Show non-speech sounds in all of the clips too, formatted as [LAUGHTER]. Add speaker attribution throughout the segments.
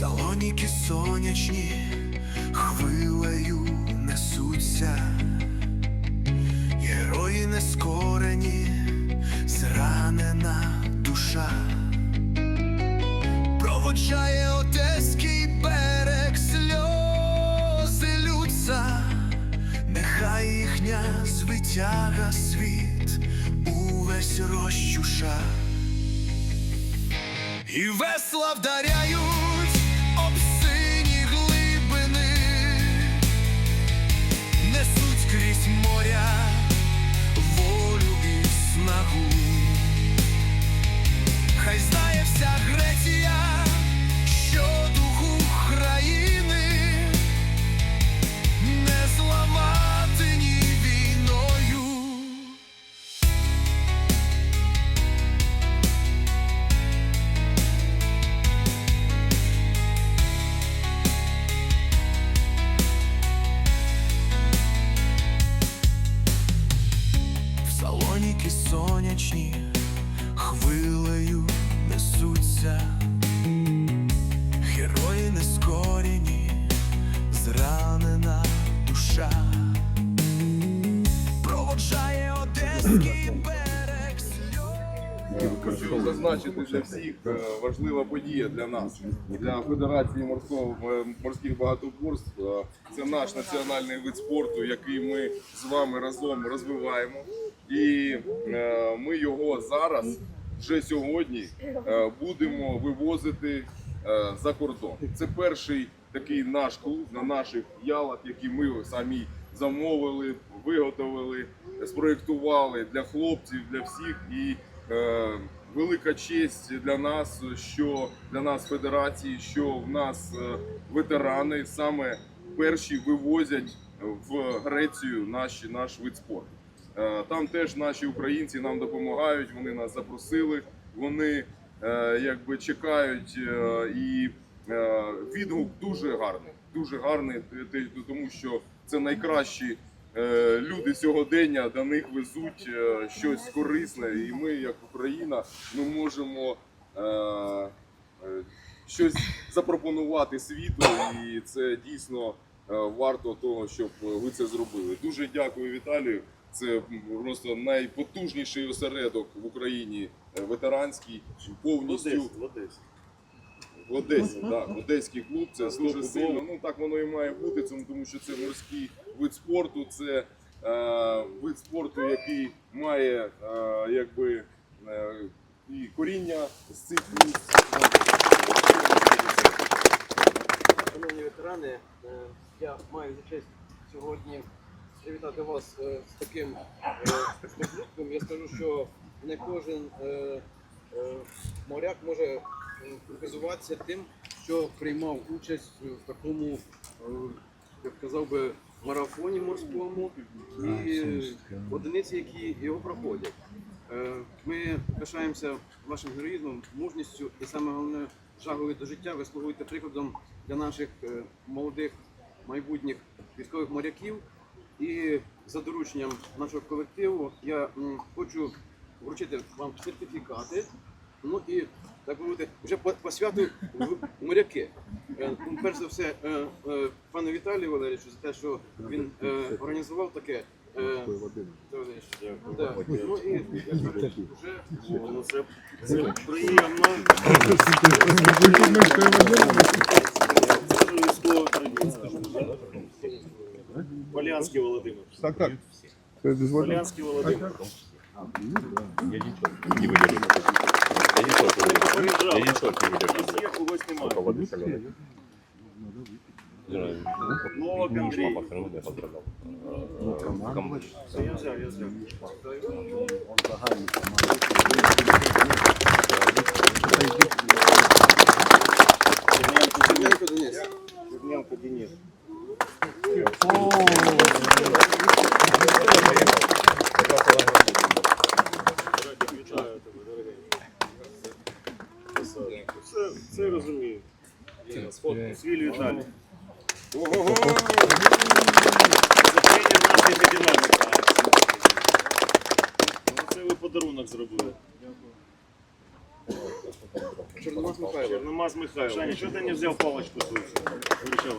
Speaker 1: Салоніки сонячні хвилею несуться, герої нескорені, зранена душа, проводжає одеський берег, сльози лються, нехай їхня звитяга світ увесь розчуша. І весла вдаряють моря волю і снагу. В сонячні хвилею несуться, герої нескорені, зранена душа, проводжає одеський берег сльоз.
Speaker 2: Хочу зазначити для всіх е, важлива подія для нас, для Федерації морського е, морських багатоборств. Е, Це наш національний вид спорту, який ми з вами разом розвиваємо. І е, ми його зараз, вже сьогодні, е, будемо вивозити е, за кордон. Це перший такий наш клуб на наших ялах, які ми самі замовили, виготовили, спроєктували для хлопців, для всіх. І велика честь для нас, що для нас федерації, що в нас ветерани саме перші вивозять в Грецію наш, наш вид спорту. Е, Там теж наші українці нам допомагають. Вони нас запросили. Вони е, якби чекають е, і відгук дуже гарний. Дуже гарний, тому що це найкращі люди сьогодення. До них везуть щось корисне, і ми, як Україна, ми можемо щось запропонувати світу, і це дійсно варто того, щоб ви це зробили. Дуже дякую, Віталію. Це просто найпотужніший осередок в Україні е, ветеранський, повністю в Одесі. В Одесі, Так, одеський клуб це дуже сильно. Ну так воно і має бути. Це тому, що це морський вид спорту. Це е, вид спорту, який має е, якби е, і коріння з цих місць.
Speaker 3: Шановні ветерани, е, я маю за честь сьогодні привітати вас е, з таким е, здобутком. Я скажу, що не кожен е, моряк може показуватися тим, що приймав участь в такому, я б казав би, марафоні морському і одиниці, які його проходять. Ми пишаємося вашим героїзмом, мужністю і саме головне жагою до життя. Ви слугуєте прикладом для наших молодих майбутніх військових моряків. І за дорученням нашого колективу я хочу вручити вам сертифікати. Ну і так би мовити, вже по, по святу в моряки. Е, ну, Перш за все, е, е, пану Віталію Валерійовичу за те, що він організував таке. Ну і вже
Speaker 4: Ну, це, приємно. Це військова традиція. Полянський Володимир.
Speaker 5: Так, так. Це дозволено.
Speaker 4: Полянський Володимир.
Speaker 6: Я ничего не выдержу. Я ничего не выдержу. Я ничего не выдержу.
Speaker 4: Є когось немає.
Speaker 6: Только воды соленой.
Speaker 4: Новак
Speaker 6: Миша
Speaker 4: Андрій.
Speaker 6: папа все равно меня поздравлял. Э, ком-
Speaker 4: Це я взяв, я взяв.
Speaker 3: Черненко Денис.
Speaker 4: Черненко Денис. Віталій.
Speaker 2: Ого-го!
Speaker 4: Це тренер нашої динаміки. Ну, Це ви подарунок зробили.
Speaker 3: Чорномаз Михайло.
Speaker 4: Чорномаз Михайло. Что ты не взял палочку свою? Кричал,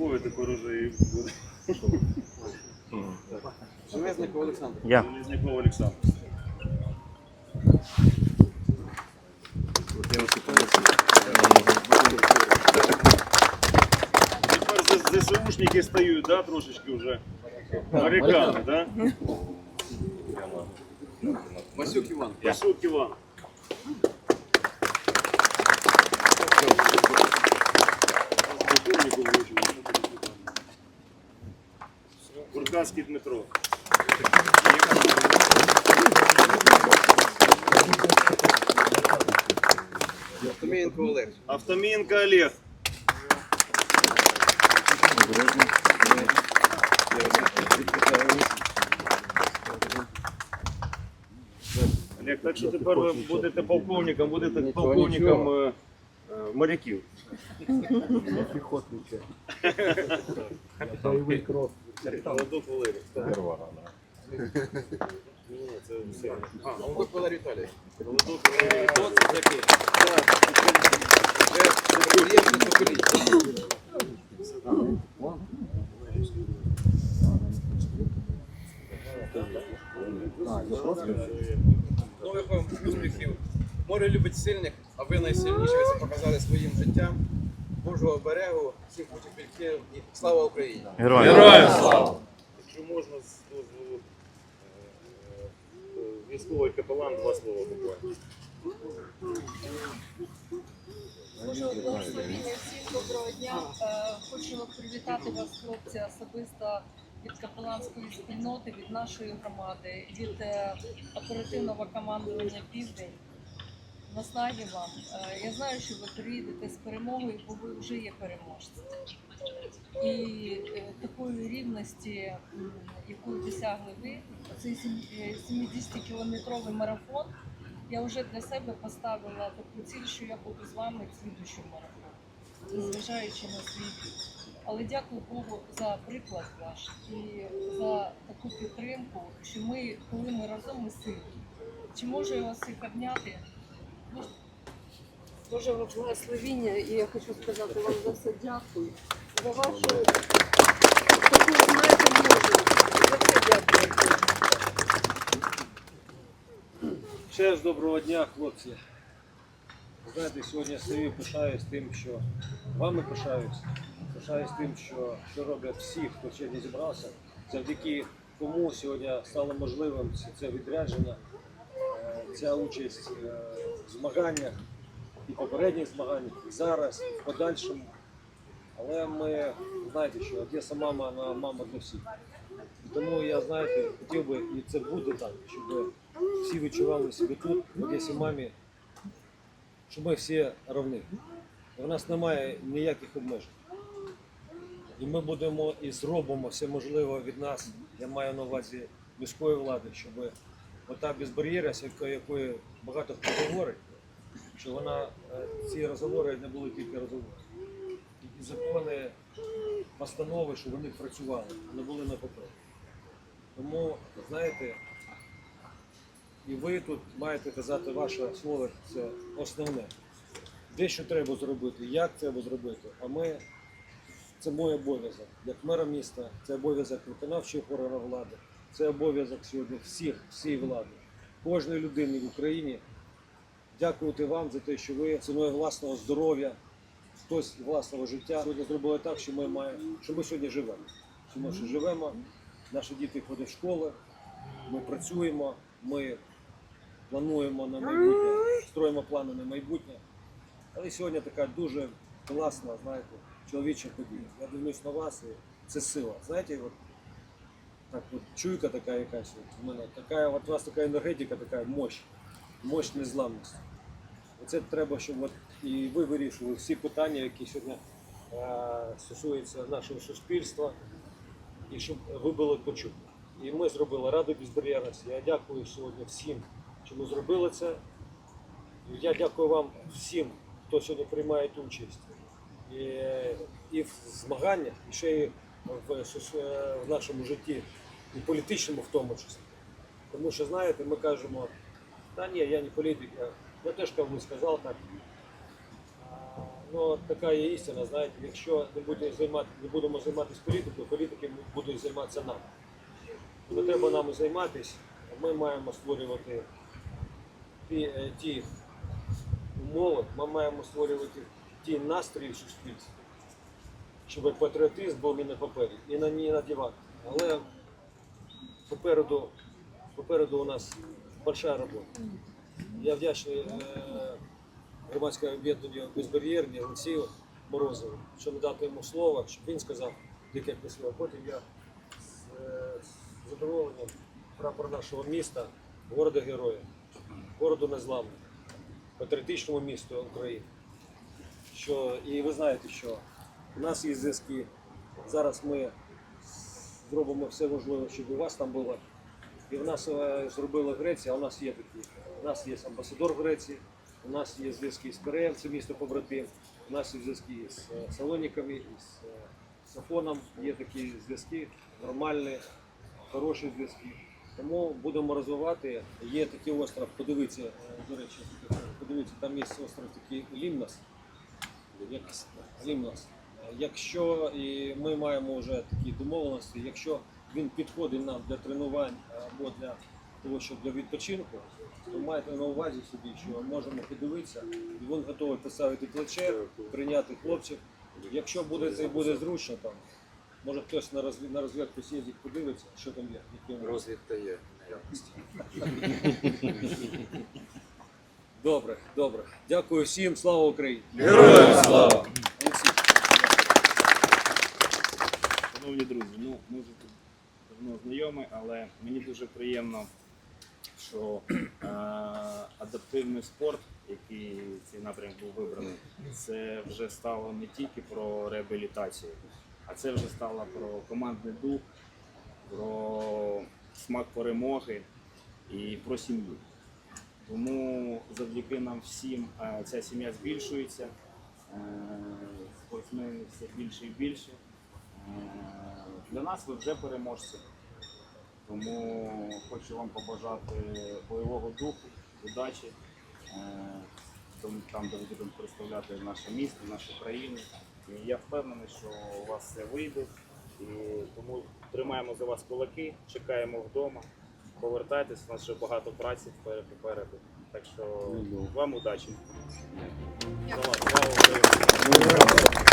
Speaker 4: Військовий тепер уже і
Speaker 3: Железников Олександр.
Speaker 6: Я.
Speaker 4: Железняков Олександр. Тепер З- ЗСУшники стають, да, трошечки вже? Моряками, да?
Speaker 3: Васюк Іван.
Speaker 4: Пашук Іван. Курканський Дмитро.
Speaker 3: Томієнко Олег.
Speaker 4: Автомінка Олег. Олег, так що тепер ви будете полковником, будете полковником е, е, моряків. [LAUGHS] Голодок Валерій. Ні, це все.
Speaker 3: А, Голубок Валерій Віталій.
Speaker 4: Голодок Валерій.
Speaker 3: Хто це такий? Це. Нових вам успіхів. Море любить сильних, а ви найсильніші. Ви це показали своїм життям. Божого берегу, всіх потерпільків і слава Україні!
Speaker 6: Героям.
Speaker 4: Якщо можна з дозволу е, е, військовий капелан, два слова буквально.
Speaker 7: Божого благословення всім доброго дня. Е, Хочу привітати вас, хлопці, особисто від капеланської спільноти, від нашої громади, від оперативного командування Південь. Наснаги вам. Е, Я знаю, що ви приїдете з перемогою, бо ви вже є переможці. І е, такої рівності, яку досягли ви, цей 70-кілометровий марафон, я вже для себе поставила таку ціль, що я буду з вами в слідущому марафоні, незважаючи на свій вік. Але дякую Богу за приклад ваш і за таку підтримку, що ми, коли ми разом, ми сильні. Чи можу я вас всіх обняти? Дуже вам благословіння, і я хочу сказати вам за все дякую. За вашу таку, знаєте, мужність. За все дякую.
Speaker 8: Ще раз доброго дня, хлопці. Знаєте, сьогодні і пишаюсь тим, що вами пишаюсь. Пишаюсь тим, що, що роблять всі, хто сьогодні зібрався, завдяки кому сьогодні стало можливим це- відрядження, е, ця участь е, змаганнях і попередніх змаганнях, і зараз, і в подальшому. Але ми знаєте, що Одеса мама, вона мама для всіх. І тому я знаєте, хотів би, і це буде так, щоб всі відчували себе тут, в Одесі мамі, що ми всі равні. У нас немає ніяких обмежень. І ми будемо і зробимо все можливе від нас, я маю на увазі міської влади, щоб ота безбар'єрність, якої, багато хто говорить, що вона, е, ці розговори не були тільки розговори. І закони, постанови, щоб вони працювали, не були на папері. Тому, знаєте, і ви тут маєте казати ваше слово, це основне. Де що треба зробити, як треба зробити. А ми це мій обов'язок. Як мера міста, це обов'язок виконавчого органу влади, це обов'язок сьогодні всіх, всієї влади, кожної людини в Україні. Дякувати вам за те, що ви ціною власного здоров'я, хтось власного життя сьогодні зробили так, що ми маємо, що ми сьогодні живемо. Що ми ще живемо, наші діти ходять в школи, ми працюємо, ми плануємо на майбутнє, строїмо плани на майбутнє. Але сьогодні така дуже класна, знаєте, чоловіча подія. Я дивлюсь на вас, і це сила. Знаєте, от, так от чуйка така якась в мене, така, от у вас така енергетика, така мощь, мощь незламності. Оце треба, щоб от і ви вирішили всі питання, які сьогодні е, стосуються нашого суспільства, і щоб ви були почуті. І ми зробили Раду безбар'єрності. Я дякую сьогодні всім, що ми зробили це. Я дякую вам всім, хто сьогодні приймає участь і, і в змаганнях, і ще й в, в нашому житті, і політичному в тому числі. Тому що, знаєте, ми кажемо, та ні, я не політик, я, теж колись сказав так. Ну, така є істина, знаєте, якщо не будемо займати, не будемо займатися політикою, політики будуть займатися нами. Не треба нам займатися, ми маємо створювати ті, е, ті умови, ми маємо створювати ті настрої в суспільстві, щоб патріотизм був не на папері, і на не на диван. Але попереду, попереду у нас большая робота. Я вдячний е, громадському об'єднанню безбар'єрні Олексію Морозову, що надати йому слово, щоб він сказав декілька слів. Потім я з, е, задоволенням прапор нашого міста, города Героя, городу Незламного, патріотичному місту України. Що, і ви знаєте, що у нас є зв'язки. Зараз ми зробимо все можливе, щоб у вас там було. І в нас е, зробила Греція, а у нас є такі. У нас є амбасадор Греції, у нас є зв'язки з КРМ, це місто побратим, у нас є зв'язки з е, Салоніками, з е, Сафоном, є такі зв'язки, нормальні, хороші зв'язки. Тому будемо розвивати. Є такий остров, подивіться, до речі, подивіться, там є остров такий Лімнос. Як Лімнос. Якщо і ми маємо вже такі домовленості, якщо він підходить нам для тренувань або для того, що для відпочинку, то майте на увазі собі, що можемо подивитися, і він готовий поставити плече, прийняти хлопців. Якщо буде це буде зручно, там може хтось на розвід, на розвідку з'їздить, подивиться, що там є, які
Speaker 3: Розвідка є.
Speaker 8: Добре, добре. Дякую всім, слава Україні!
Speaker 6: Героям слава!
Speaker 9: Шановні друзі, ну ми вже тут давно знайомі, але мені дуже приємно, що е, адаптивний спорт, який цей напрямок був вибраний, це вже стало не тільки про реабілітацію, а це вже стало про командний дух, про смак перемоги і про сім'ю. Тому завдяки нам всім е, ця сім'я збільшується, е, спортсменів все більше і більше. Для нас ви вже переможці. Тому хочу вам побажати бойового духу, удачі, е, там, де ви будемо представляти наше місто, нашу країну. І я впевнений, що у вас все вийде. І тому тримаємо за вас кулаки, чекаємо вдома. Повертайтесь, у нас ще багато праці вперед- попереду. Так що вам удачі. Слава Україні!